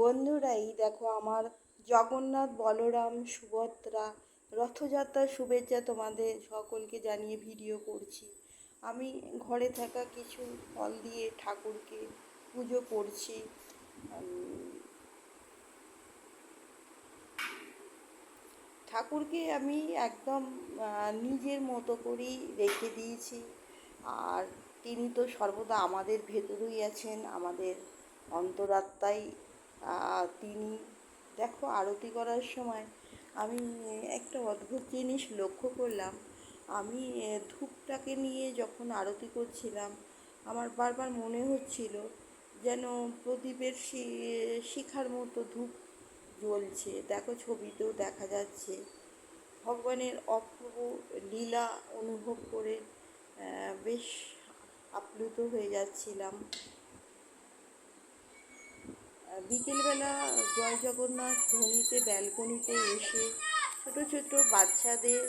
বন্ধুরা এই দেখো আমার জগন্নাথ, বলরাম, সুভদ্রা রথযাত্রার শুভেচ্ছা তোমাদের সকলকে জানিয়ে ভিডিও করছি। আমি ঘরে থাকা কিছু ফল দিয়ে ঠাকুরকে পুজো করছি। ঠাকুরকে আমি একদম নিজের মতো করেই রেখে দিয়েছি। আর তিনি তো সর্বদা আমাদের ভেতরেই আছেন, আমাদের অন্তরাত্মাই তিনি দেখো আরতি করার সময় আমি একটা অদ্ভুত জিনিস লক্ষ্য করলাম। আমি ধূপটাকে নিয়ে যখন আরতি করছিলাম, আমার বারবার মনে হচ্ছিল যেন প্রদীপের শিখার মতো ধূপ জ্বলছে। দেখো ছবিতেও দেখা যাচ্ছে ভগবানের অপূর্ব লীলা অনুভব করে বেশ আপ্লুত হয়ে যাচ্ছিলাম। বিকেলবেলা জয় জগন্নাথ ধ্বনিতে ব্যালকনিতে এসে ছোট ছোট বাচ্চাদের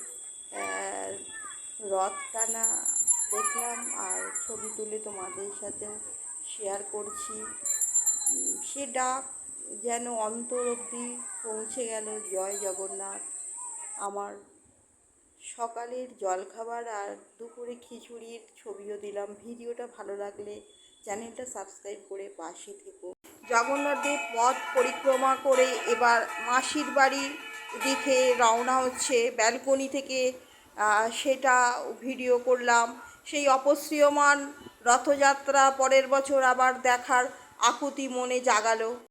রথ টানা দেখলাম আর ছবি তুলে তোমাদের সাথেও শেয়ার করছি। সে ডাক যেন অন্তর অবধি পৌঁছে গেল জয় জগন্নাথ। আমার সকালের জলখাবার আর দুপুরে খিচুড়ির ছবিও দিলাম। ভিডিওটা ভালো লাগলে চ্যানেলটা সাবস্ক্রাইব করে পাশে থেকো। জগন্নাথদেব পথ পরিক্রমা করে এবার মাসির বাড়ি দিকে রওনা হচ্ছে। ব্যালকনি থেকে সেটা ভিডিও করলাম। সেই অপসৃয়মান রথযাত্রা পরের বছর আবার দেখার আকুতি মনে জাগালো।